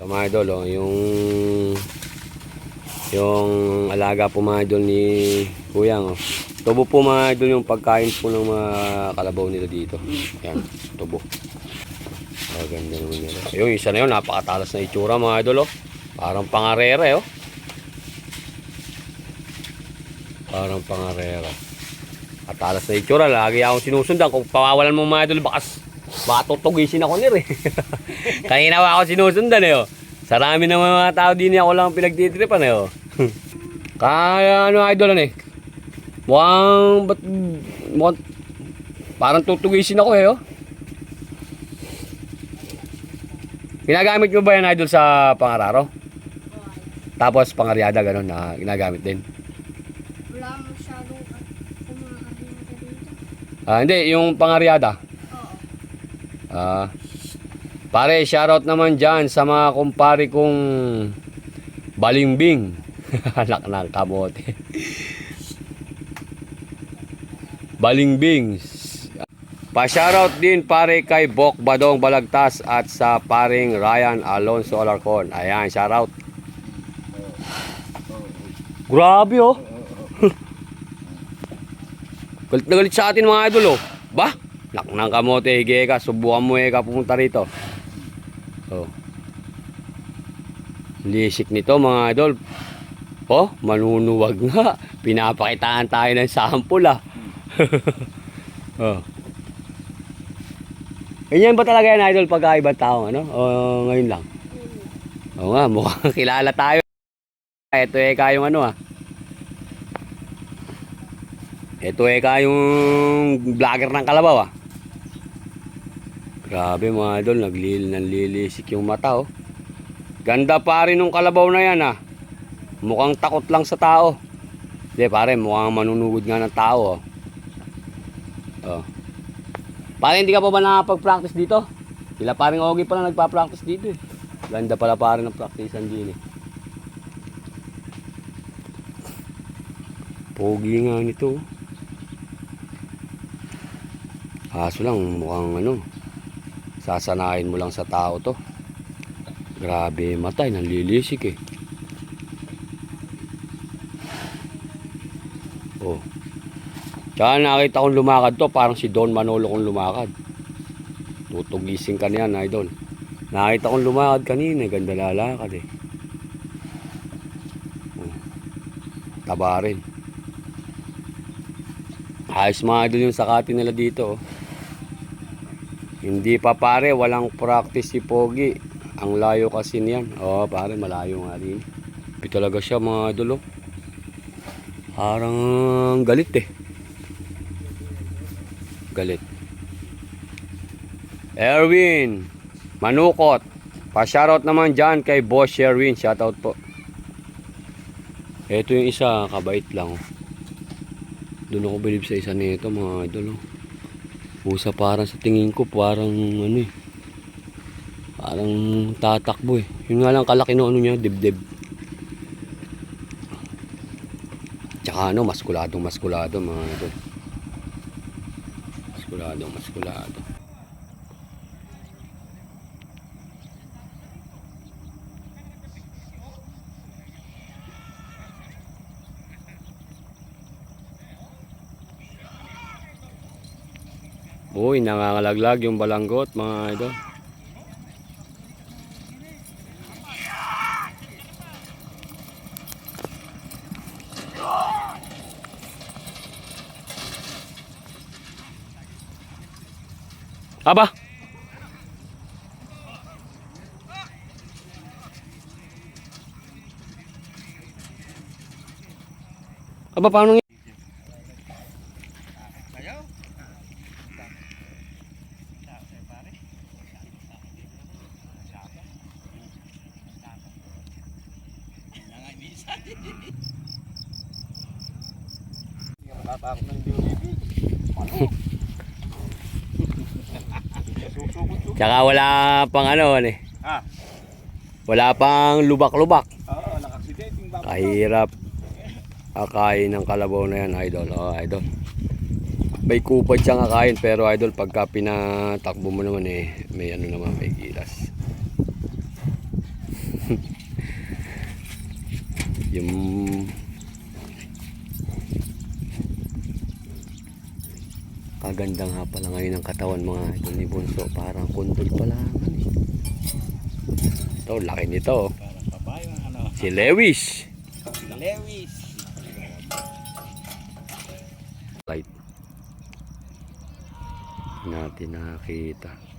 So, mga idol, oh, yung yung alaga po mga idol ni Kuyang. Oh. Tubo po mga idol yung pagkain po ng mga kalabaw nila dito. Yan, tubo. Oh, ganda naman nila. Yung isa na yun, napakatalas na itsura mga idol. Oh. Parang pangarera oh. Parang pangarera. Katalas na itsura, lagi akong sinusundan. Kung pawawalan mo mga idol, bakas baka tutugisin ako nir eh. Kanina pa ako sinusundan eh. Oh. Sarami ng mga tao din ako lang pinagtitripan eh. Oh. Kaya ano idol ano eh. Mukhang, ba't, mukhang, parang tutugisin ako eh. Oh. Ginagamit mo ba yan idol sa pangararo? Tapos pangaryada ganun na ginagamit din. Wala masyadong kumakabinta dito. Ah, hindi, yung pangaryada. Ah. pare, shoutout naman dyan sa mga kumpare kong balimbing. Anak ng kamote. balimbing. Pa-shoutout din pare kay Bok Badong Balagtas at sa paring Ryan Alonso Alarcon. Ayan, shoutout. Grabe oh. galit na galit sa atin mga idol oh. Ba? Lak ng kamote, hige ka. Subukan mo eh ka pumunta rito. Oh. Lisik nito mga idol. Oh, manunuwag nga. Pinapakitaan tayo ng sample ah. oh. Ganyan ba talaga yan idol pagka ibang tao ano? O ngayon lang? Oo nga, mukhang kilala tayo. Ito eh kayong ano ah. Ito eh kayong vlogger ng Kalabaw ah. Grabe mga idol, naglil nanlilisik yung mata oh. Ganda pa rin nung kalabaw na yan ah. Mukhang takot lang sa tao. Hindi pare, mukhang manunugod nga ng tao oh. Oh. Pare, hindi ka pa ba nakapag-practice dito? Sila paring Ogie pala nagpa-practice dito eh. Ganda pala pare ng practicean din eh. Pogi nga nito. oh. Kaso lang mukhang ano, sasanayin mo lang sa tao to. Grabe matay, nanlilisik eh. Oh. Tsaka nakita kong lumakad to, parang si Don Manolo kong lumakad. Tutugising ka niyan, idol. Nakita kong lumakad kanina, ganda lalakad eh. Oh. Taba rin. Ayos mga idol yung sakati nila dito. Oh. Hindi pa pare, walang practice si Pogi. Ang layo kasi niyan. Oo, pare, malayo nga rin. Hindi talaga siya mga idol. oh. Parang galit eh. Galit. Erwin, Manukot. Pa-shoutout naman dyan kay Boss Sherwin. Shoutout po. Ito yung isa, kabait lang. oh. Doon ako bilib sa isa nito mga idol. oh. Pusa parang sa tingin ko parang ano eh. Parang tatakbo eh. Yun nga lang kalaki no ano niya, dibdib. Tsaka ano, maskuladong maskulado mga idol. Maskuladong maskulado. Uy, nangangalaglag yung balanggot mga idol. Aba! Aba, paano nga? Tsaka wala pang ano, ano eh. Ah. Wala pang lubak-lubak. Oo, nakaksidente yung. Kahirap akain ng kalabaw na yan, idol. Oh, idol. May kupad siyang akain pero idol pagka pinatakbo mo naman eh, may ano naman, may gilas. yung kaganda nga pala ngayon ng katawan mga ito ni Bunso. Parang kundol pala. Ito laki nito. Ang si Lewis. Lewis. light. Natin nakita